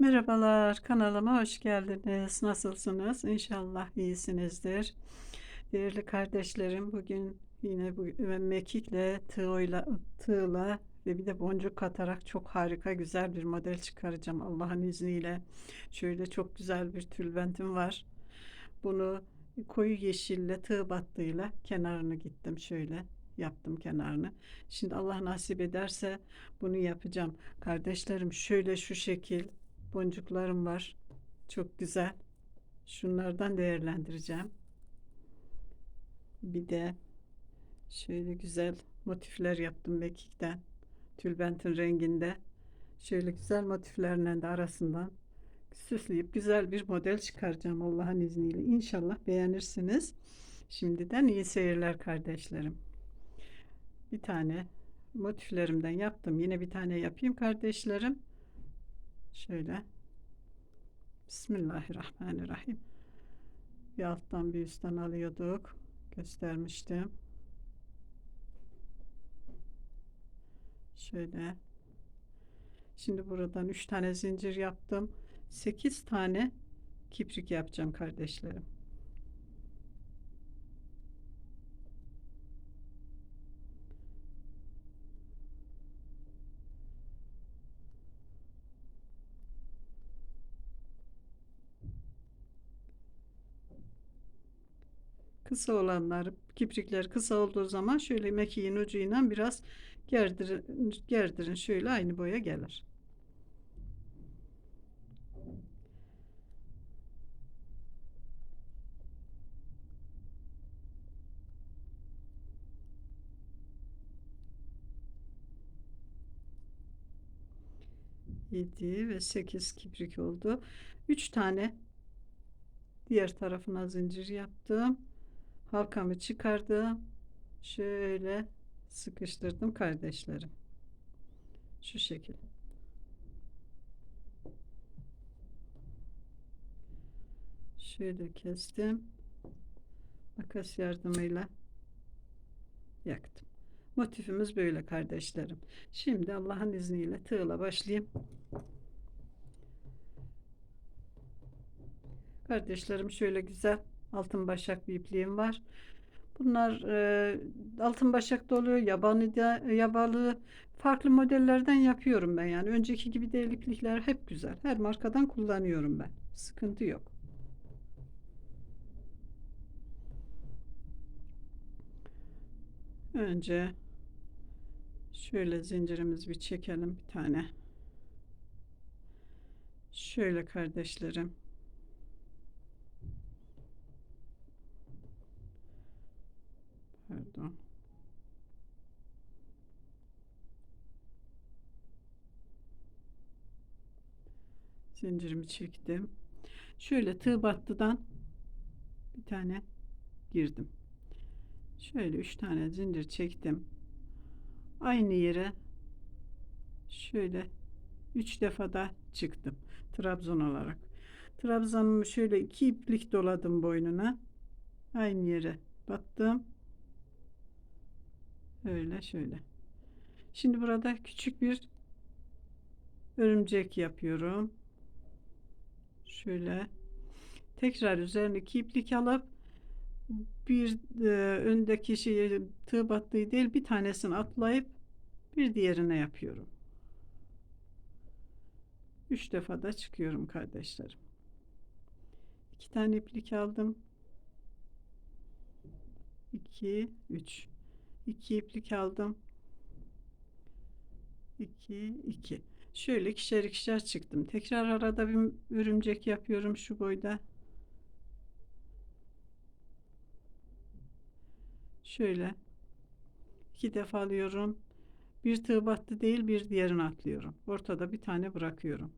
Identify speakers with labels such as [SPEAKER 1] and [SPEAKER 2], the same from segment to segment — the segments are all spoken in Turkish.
[SPEAKER 1] Merhabalar, kanalıma hoş geldiniz. Nasılsınız? İnşallah iyisinizdir. Değerli kardeşlerim, bugün yine bu mekikle, tığla, tığla ve bir de boncuk katarak çok harika güzel bir model çıkaracağım Allah'ın izniyle. Şöyle çok güzel bir tülbentim var. Bunu koyu yeşille tığ battığıyla kenarını gittim şöyle yaptım kenarını. Şimdi Allah nasip ederse bunu yapacağım. Kardeşlerim şöyle şu şekil boncuklarım var. Çok güzel. Şunlardan değerlendireceğim. Bir de şöyle güzel motifler yaptım mekikten. Tülbentin renginde. Şöyle güzel motiflerle de arasından süsleyip güzel bir model çıkaracağım Allah'ın izniyle. İnşallah beğenirsiniz. Şimdiden iyi seyirler kardeşlerim. Bir tane motiflerimden yaptım. Yine bir tane yapayım kardeşlerim. Şöyle. Bismillahirrahmanirrahim. Bir alttan bir üstten alıyorduk. Göstermiştim. Şöyle. Şimdi buradan 3 tane zincir yaptım. 8 tane kiprik yapacağım kardeşlerim. Kısa olanlar, kiprikler kısa olduğu zaman şöyle mekiğin ucuyla biraz gerdirin, gerdirin şöyle aynı boya gelir. Yedi ve sekiz kiprik oldu. Üç tane diğer tarafına zincir yaptım halkamı çıkardım. Şöyle sıkıştırdım kardeşlerim. Şu şekil. Şöyle kestim. Makas yardımıyla yaktım. Motifimiz böyle kardeşlerim. Şimdi Allah'ın izniyle tığla başlayayım. Kardeşlerim şöyle güzel altın başak bir ipliğim var. Bunlar e, altın başak da oluyor, yabani de, yabalı farklı modellerden yapıyorum ben yani. Önceki gibi değil iplikler hep güzel. Her markadan kullanıyorum ben. Sıkıntı yok. Önce şöyle zincirimiz bir çekelim bir tane. Şöyle kardeşlerim. Zincirimi çektim. Şöyle tığ battıdan bir tane girdim. Şöyle üç tane zincir çektim. Aynı yere şöyle üç defa da çıktım. Trabzon olarak. Trabzonumu şöyle iki iplik doladım boynuna. Aynı yere battım. Öyle şöyle. Şimdi burada küçük bir örümcek yapıyorum. Şöyle tekrar üzerine iki iplik alıp bir e, öndeki şeyi tığ battığı değil bir tanesini atlayıp bir diğerine yapıyorum. Üç defa da çıkıyorum kardeşlerim. İki tane iplik aldım. 2 3 2 iplik aldım. 2 2 şöyle ikişer ikişer çıktım. Tekrar arada bir örümcek yapıyorum şu boyda. Şöyle iki defa alıyorum. Bir tığ battı değil bir diğerini atlıyorum. Ortada bir tane bırakıyorum.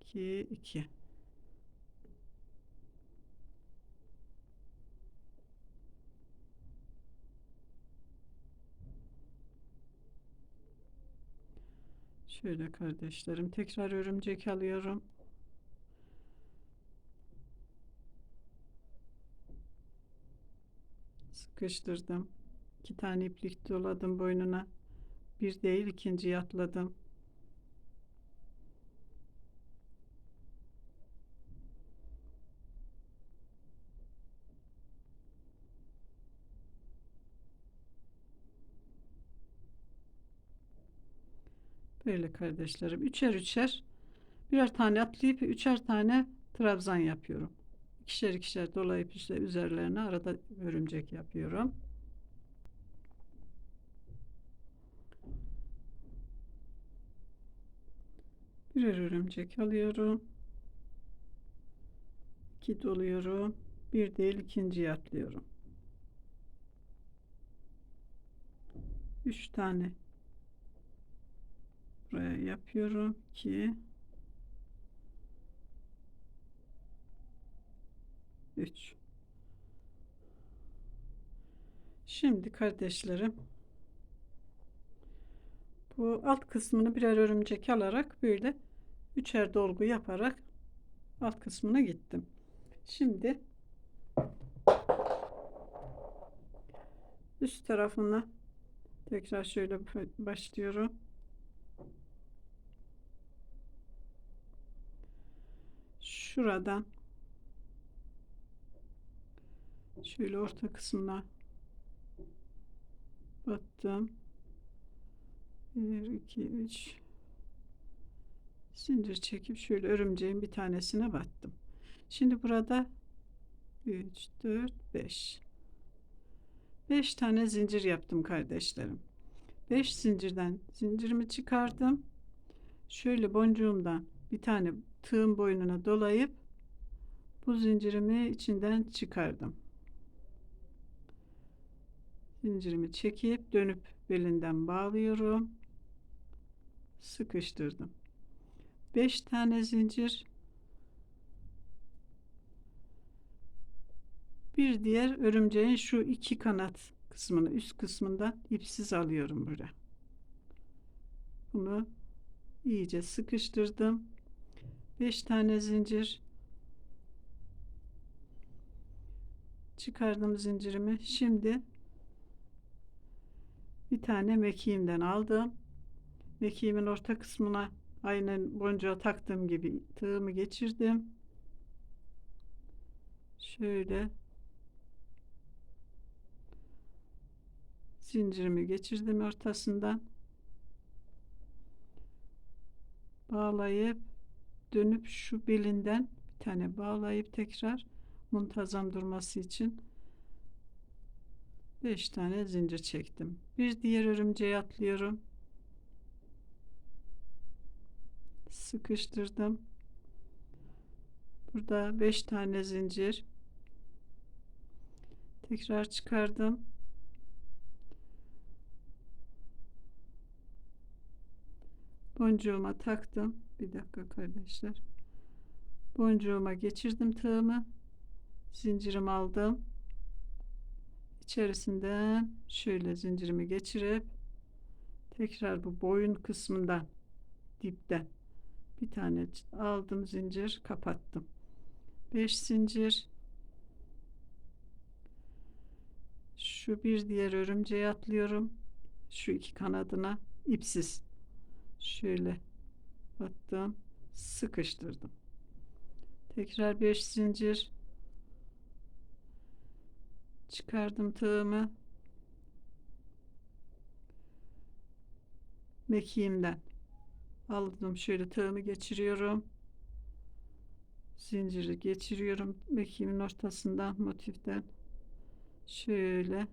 [SPEAKER 1] 2 2 Şöyle kardeşlerim tekrar örümcek alıyorum. Sıkıştırdım. İki tane iplik doladım boynuna. Bir değil ikinciyi atladım. Böyle kardeşlerim. Üçer üçer birer tane atlayıp üçer tane trabzan yapıyorum. İkişer ikişer dolayıp işte üzerlerine arada örümcek yapıyorum. Birer örümcek alıyorum. İki doluyorum. Bir değil ikinciyi atlıyorum. Üç tane yapıyorum. 2 3 Şimdi kardeşlerim bu alt kısmını birer örümcek alarak böyle üçer dolgu yaparak alt kısmına gittim. Şimdi üst tarafına tekrar şöyle başlıyorum. Şuradan şöyle orta kısmına battım. 1 2 3 zincir çekip şöyle örümceğin bir tanesine battım. Şimdi burada 3 4 5 5 tane zincir yaptım kardeşlerim. 5 zincirden zincirimi çıkardım. Şöyle boncuğumdan bir tane tığın boynuna dolayıp bu zincirimi içinden çıkardım. Zincirimi çekip dönüp belinden bağlıyorum. Sıkıştırdım. 5 tane zincir bir diğer örümceğin şu iki kanat kısmını üst kısmından ipsiz alıyorum buraya. Bunu iyice sıkıştırdım. 5 tane zincir çıkardım zincirimi. Şimdi bir tane mekiğimden aldım. Mekiğimin orta kısmına aynen boncuğa taktığım gibi tığımı geçirdim. Şöyle zincirimi geçirdim ortasından. Bağlayıp dönüp şu belinden bir tane bağlayıp tekrar muntazam durması için 5 tane zincir çektim. Bir diğer örümceğe atlıyorum. Sıkıştırdım. Burada 5 tane zincir. Tekrar çıkardım. Boncuğuma taktım. Bir dakika kardeşler. Boncuğuma geçirdim tığımı. Zincirimi aldım. İçerisinden şöyle zincirimi geçirip tekrar bu boyun kısmından dipten bir tane aldım zincir kapattım. 5 zincir şu bir diğer örümceğe atlıyorum. Şu iki kanadına ipsiz şöyle battım sıkıştırdım. Tekrar 5 zincir. Çıkardım tığımı. Mekiğimden aldım şöyle tığımı geçiriyorum. Zinciri geçiriyorum mekiğimin ortasından motiften. Şöyle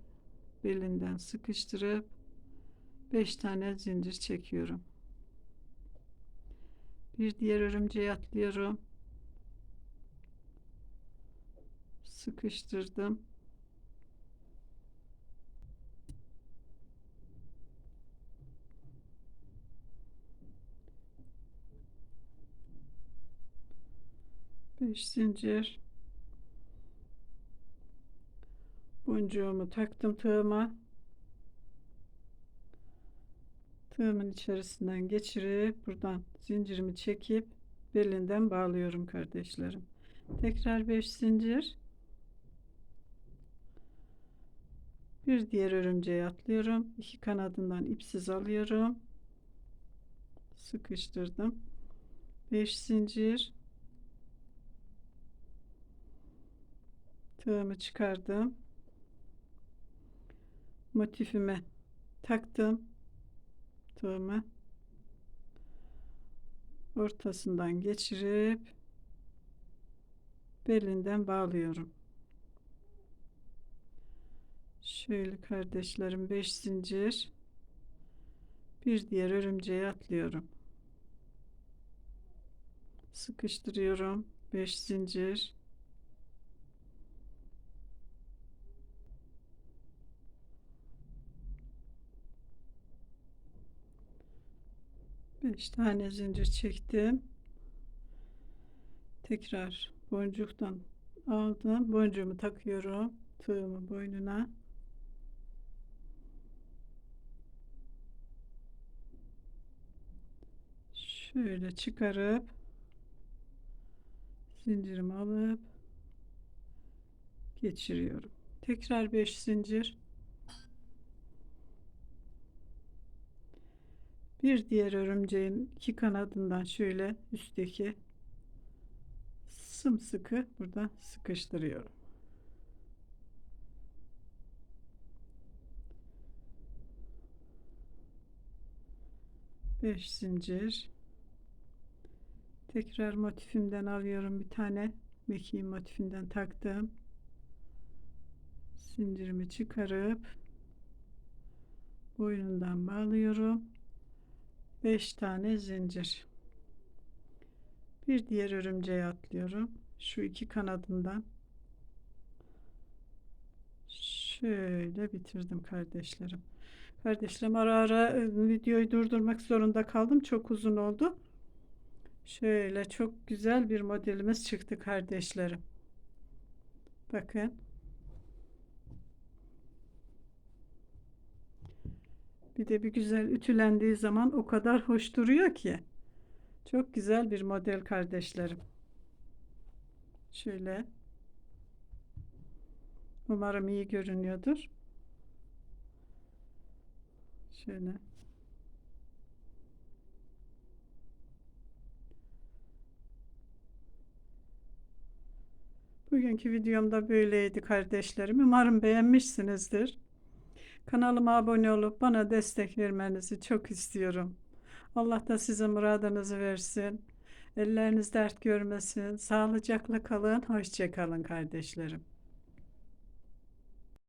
[SPEAKER 1] belinden sıkıştırıp 5 tane zincir çekiyorum bir diğer örümceğe atlıyorum. Sıkıştırdım. Beş zincir. Boncuğumu taktım tığıma tığımın içerisinden geçirip buradan zincirimi çekip belinden bağlıyorum kardeşlerim. Tekrar 5 zincir. Bir diğer örümceğe atlıyorum. İki kanadından ipsiz alıyorum. Sıkıştırdım. 5 zincir. Tığımı çıkardım. Motifime taktım tığımı ortasından geçirip belinden bağlıyorum. Şöyle kardeşlerim 5 zincir bir diğer örümceğe atlıyorum. Sıkıştırıyorum. 5 zincir. Beş tane zincir çektim. Tekrar boncuktan aldım. Boncuğumu takıyorum. Tığımın boynuna. Şöyle çıkarıp zincirimi alıp geçiriyorum. Tekrar 5 zincir. Bir diğer örümceğin iki kanadından şöyle üstteki sımsıkı burada sıkıştırıyorum. Beş zincir. Tekrar motifimden alıyorum bir tane. Mekiğin motifinden taktım. Zincirimi çıkarıp boynundan bağlıyorum. 5 tane zincir. Bir diğer örümceğe atlıyorum. Şu iki kanadından. Şöyle bitirdim kardeşlerim. Kardeşlerim ara ara e, videoyu durdurmak zorunda kaldım. Çok uzun oldu. Şöyle çok güzel bir modelimiz çıktı kardeşlerim. Bakın. Bir de bir güzel ütülendiği zaman o kadar hoş duruyor ki. Çok güzel bir model kardeşlerim. Şöyle. Umarım iyi görünüyordur. Şöyle. Bugünkü videomda böyleydi kardeşlerim. Umarım beğenmişsinizdir. Kanalıma abone olup bana destek vermenizi çok istiyorum. Allah da size muradınızı versin. Elleriniz dert görmesin. Sağlıcakla kalın. Hoşça kalın kardeşlerim.